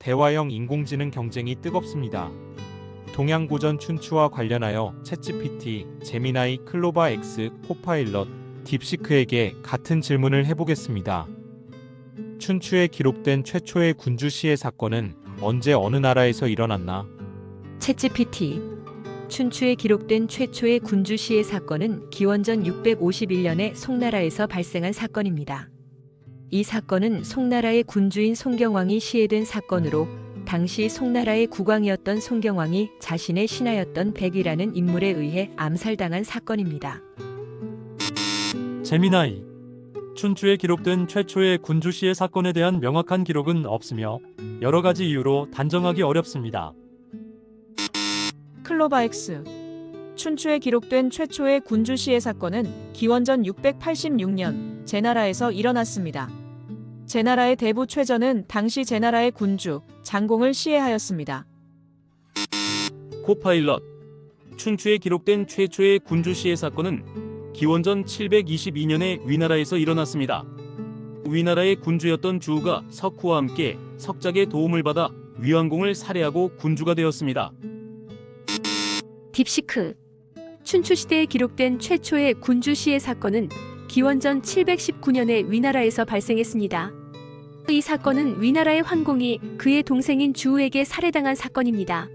대화형 인공지능 경쟁이 뜨겁습니다. 동양고전 춘추와 관련하여 챗GPT, 제미나이, 클로바 X, 코파일럿, 딥시크에게 같은 질문을 해보겠습니다. 춘추에 기록된 최초의 군주시의 사건은 언제 어느 나라에서 일어났나? 챗GPT 춘추에 기록된 최초의 군주시의 사건은 기원전 651년에 송나라에서 발생한 사건입니다. 이 사건은 송나라의 군주인 송경왕이 시해된 사건으로 당시 송나라의 국왕이었던 송경왕이 자신의 신하였던 백이라는 인물에 의해 암살당한 사건입니다. 제미나이 춘추에 기록된 최초의 군주시의 사건에 대한 명확한 기록은 없으며 여러 가지 이유로 단정하기 어렵습니다. 클로바엑스 춘추에 기록된 최초의 군주시의 사건은 기원전 686년 제나라에서 일어났습니다. 제나라의 대부 최저는 당시 제나라의 군주 장공을 시해하였습니다. 코파일럿 춘추에 기록된 최초의 군주시의 사건은 기원전 722년에 위나라에서 일어났습니다. 위나라의 군주였던 주우가 석후와 함께 석작의 도움을 받아 위왕공을 살해하고 군주가 되었습니다. 딥시크 춘추시대에 기록된 최초의 군주시의 사건은 기원전 719년에 위나라에서 발생했습니다. 이 사건은 위나라의 황공이 그의 동생인 주우에게 살해당한 사건입니다.